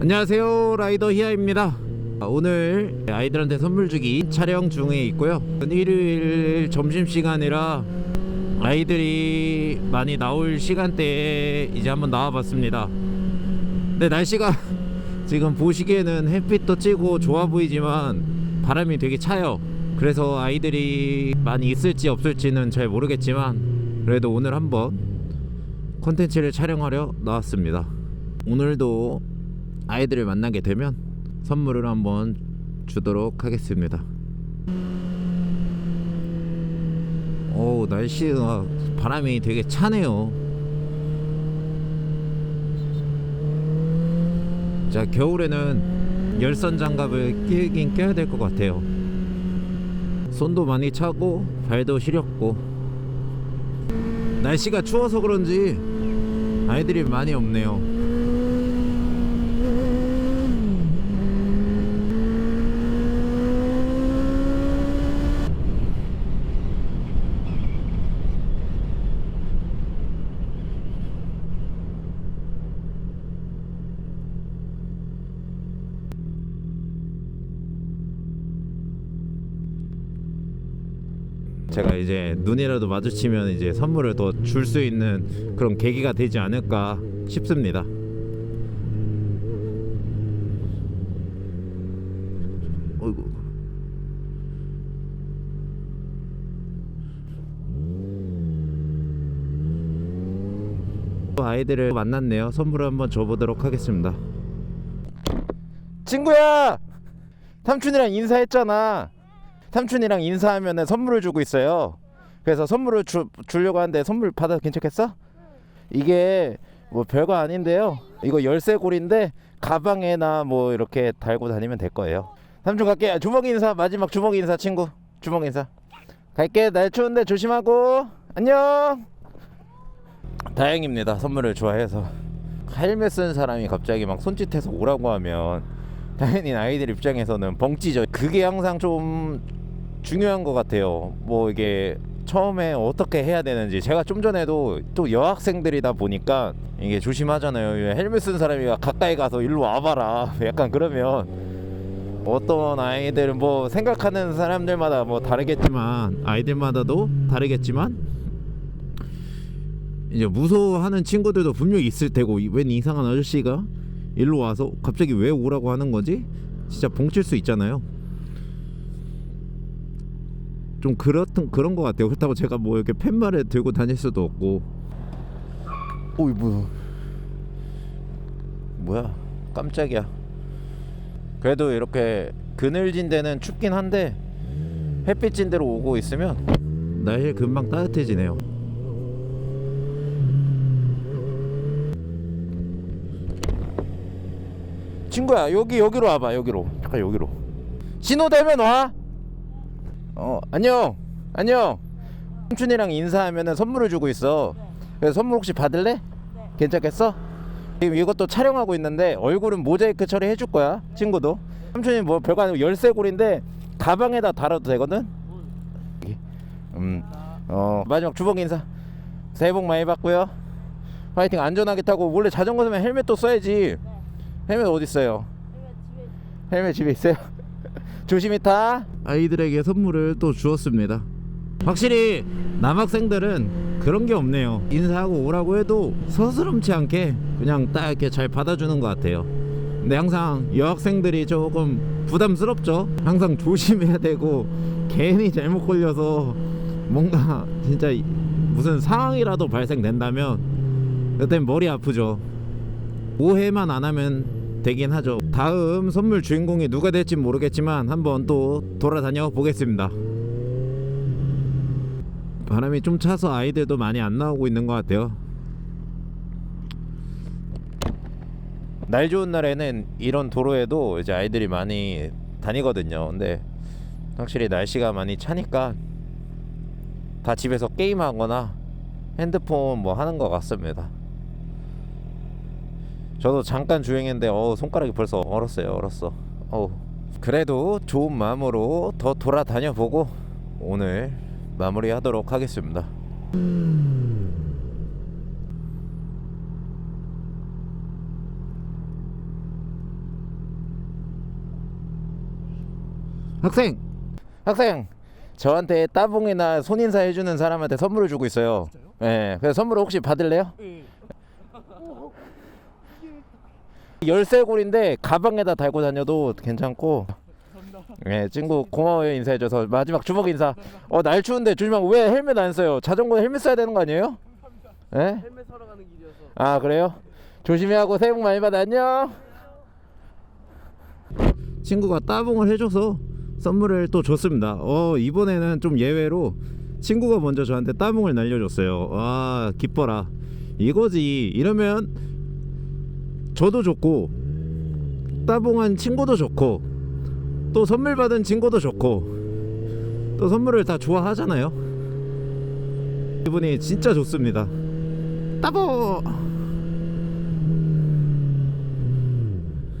안녕하세요. 라이더 히아입니다. 오늘 아이들한테 선물 주기 촬영 중에 있고요. 일요일 점심시간이라 아이들이 많이 나올 시간대에 이제 한번 나와봤습니다. 근데 날씨가 지금 보시기에는 햇빛도 찌고 좋아 보이지만 바람이 되게 차요. 그래서 아이들이 많이 있을지 없을지는 잘 모르겠지만 그래도 오늘 한번 콘텐츠를 촬영하려 나왔습니다 오늘도 아이들을 만나게 되면 선물을 한번 주도록 하겠습니다. 오 날씨가 바람이 되게 차네요. 자 겨울에는 열선 장갑을 끼긴 껴야 될 것 같아요. 손도 많이 차고 발도 시렵고. 날씨가 추워서 그런지 아이들이 많이 없네요 제가 이제 눈이라도 마주치면 이제 선물을 더 줄 수 있는 그런 계기가 되지 않을까 싶습니다. 어이구. 또 아이들을 만났네요. 선물을 한번 줘보도록 하겠습니다. 친구야, 삼촌이랑 인사했잖아. 삼촌이랑 인사하면 선물을 주고 있어요. 그래서 선물을 주, 주려고 하는데 선물 받아도 괜찮겠어? 이게 뭐 별거 아닌데요. 이거 열쇠고리인데 가방에나 뭐 이렇게 달고 다니면 될 거예요. 삼촌 갈게. 주먹 인사 마지막 주먹 인사 친구. 주먹 인사. 갈게. 날 추운데 조심하고. 안녕. 다행입니다. 선물을 좋아해서 헬멧 쓴 사람이 갑자기 막 손짓해서 오라고 하면 당연히 아이들 입장에서는 벙찌죠. 그게 항상 좀 중요한 것 같아요. 뭐 이게 처음에 어떻게 해야 되는지 제가 좀 전에도 또 여학생들이다 보니까 이게 조심하잖아요. 헬멧 쓴 사람이 가까이 가서 일로 와봐라. 약간 그러면 어떤 아이들은 뭐 생각하는 사람들마다 뭐 다르겠지만 아이들마다도 다르겠지만 이제 무서워하는 친구들도 분명히 있을 테고 이- 웬 이상한 아저씨가 일로 와서 갑자기 왜 오라고 하는 거지? 진짜 봉칠 수 있잖아요. 좀 그렇던 그런 것 같아요. 그렇다고 제가 뭐 이렇게 팻말을 들고 다닐 수도 없고. 오이 뭐 뭐야? 깜짝이야. 그래도 이렇게 그늘진 데는 춥긴 한데 햇빛진 데로 오고 있으면 날이 금방 따뜻해지네요. 친구야 여기 여기로 와봐 여기로 잠깐 여기로 신호 되면 와. 어 안녕 안녕. 삼촌이랑 인사하면은 선물을 주고 있어. 그래서 선물 혹시 받을래? 괜찮겠어? 지금 이것도 촬영하고 있는데 얼굴은 모자이크 처리해 줄 거야 친구도. 삼촌이 뭐 별거 아니고 열쇠고리인데 가방에다 달아도 되거든. 음. 어 마지막 주먹 인사. 새해 복 많이 받고요. 파이팅 안전하게 타고 원래 자전거 타면 헬멧도 써야지. 헬멧 어디 있어요? 헬멧 집에 있어요? 조심히 타. 아이들에게 선물을 또 주었습니다. 확실히 남학생들은 그런 게 없네요. 인사하고 오라고 해도 서스럼치 않게 그냥 딱 이렇게 잘 받아주는 것 같아요. 근데 항상 여학생들이 조금 부담스럽죠. 항상 조심해야 되고 괜히 잘못 걸려서 뭔가 진짜 무슨 상황이라도 발생된다면 그땐 머리 아프죠. 오해만 안 하면 되긴 하죠. 다음 선물 주인공이 누가 될지 모르겠지만 한번 또 돌아다녀 보겠습니다. 바람이 좀 차서 아이들도 많이 안 나오고 있는 것 같아요. 날 좋은 날에는 이런 도로에도 이제 아이들이 많이 다니거든요. 근데 확실히 날씨가 많이 차니까 다 집에서 게임하거나 핸드폰 뭐 하는 것 같습니다. 저도 잠깐 주행했는데 어 손가락이 벌써 얼었어요 얼었어. 어 그래도 좋은 마음으로 더 돌아다녀 보고 오늘 마무리하도록 하겠습니다. 학생! 학생 저한테 따봉이나 손인사 해주는 사람한테 선물을 주고 있어요. 예 그래서 선물 혹시 받을래요? 예. 열쇠고리인데 가방에다 달고 다녀도 괜찮고. 예 친구 고마워요 인사해줘서 마지막 주먹 인사 어 날 추운데 조심하고 왜 헬멧 안 써요 자전거 헬멧 써야 되는 거 아니에요? 예? 헬멧 사러 가는 길이어서. 아 그래요? 조심히 하고 새해 복 많이 받아 안녕 친구가 따봉을 해줘서 선물을 또 줬습니다 어 이번에는 좀 예외로 친구가 먼저 저한테 따봉을 날려줬어요 와 기뻐라 이거지 이러면 저도 좋고 따봉한 친구도 좋고 또 선물 받은 친구도 좋고 또 선물을 다 좋아하잖아요. 기분이 진짜 좋습니다. 따봉!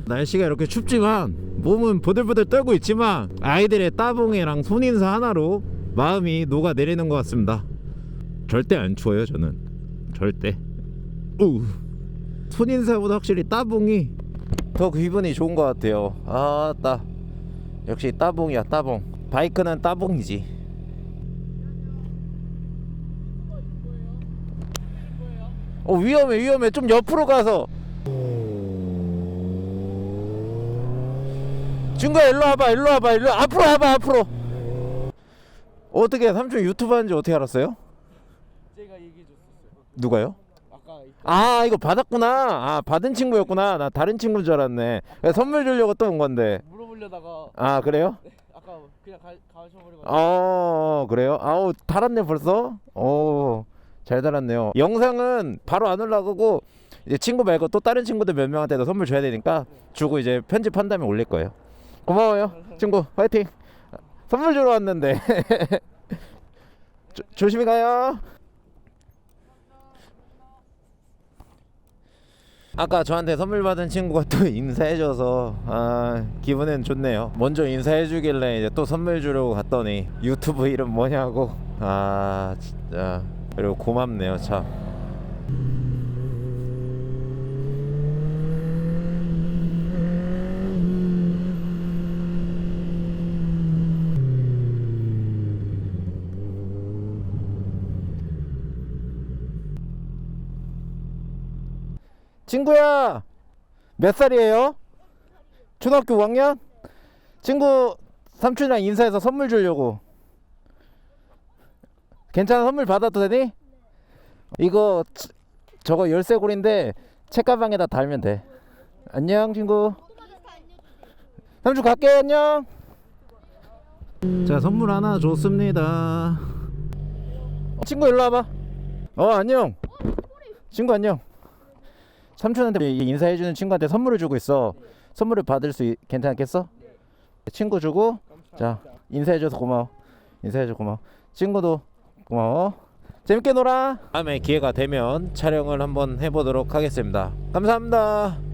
날씨가 이렇게 춥지만 몸은 부들부들 떨고 있지만 아이들의 따봉이랑 손인사 하나로 마음이 녹아 내리는 것 같습니다. 절대 안 추워요 저는. 절대. 우 손인사보다 확실히 따봉이 더 기분이 좋은 것 같아요. 아따. 역시 따봉이야 따봉. 바이크는 따봉이지. 어 위험해 위험해. 좀 옆으로 가서. 친구야 일로 와봐 일로 와봐 일로. 앞으로 와봐 앞으로. 어떻게 삼촌 유튜브 하는지 어떻게 알았어요? 제가 얘기해 줬었어요. 누가요? 이- 아 이거 받았구나. 아 받은 친구였구나. 나 다른 친구인 줄 알았네. 선물 주려고 또 온 건데. 물어보려다가 아 그래요? 아까 그냥 가, 가셔버리고. 어 그래요? 아우 달았네 벌써? 오잘 달았네요. 영상은 바로 안 올라가고 이제 친구 말고 또 다른 친구들 몇 명한테도 선물 줘야 되니까 주고 이제 편집한 다음에 올릴 거예요. 고마워요 친구. 화이팅. 선물 주러 왔는데. 조, 조심히 가요 아까 저한테 선물 받은 친구가 또 인사해줘서 아 기분은 좋네요. 먼저 인사해주길래 이제 또 선물 주려고 갔더니 유튜브 이름 뭐냐고. 아 진짜. 그리고 고맙네요 참 친구야 몇 살이에요? 초등학교 5학년? 친구 삼촌이랑 인사해서 선물 주려고. 괜찮아 선물 받아도 되니? 이거 치- 저거 열쇠고리인데 책가방에다 달면 돼. 안녕 친구. 삼촌 갈게 안녕. 자 선물 하나 줬습니다. 친구 일로 와봐. 어 안녕. 친구 안녕 삼촌한테 인사해주는 친구한테 선물을 주고 있어. 선물을 받을 수 있, 괜찮겠어? 친구 주고 자 인사해줘서 고마워. 인사해줘 고마워. 친구도 고마워. 재밌게 놀아. 다음에 기회가 되면 촬영을 한번 해보도록 하겠습니다. 감사합니다.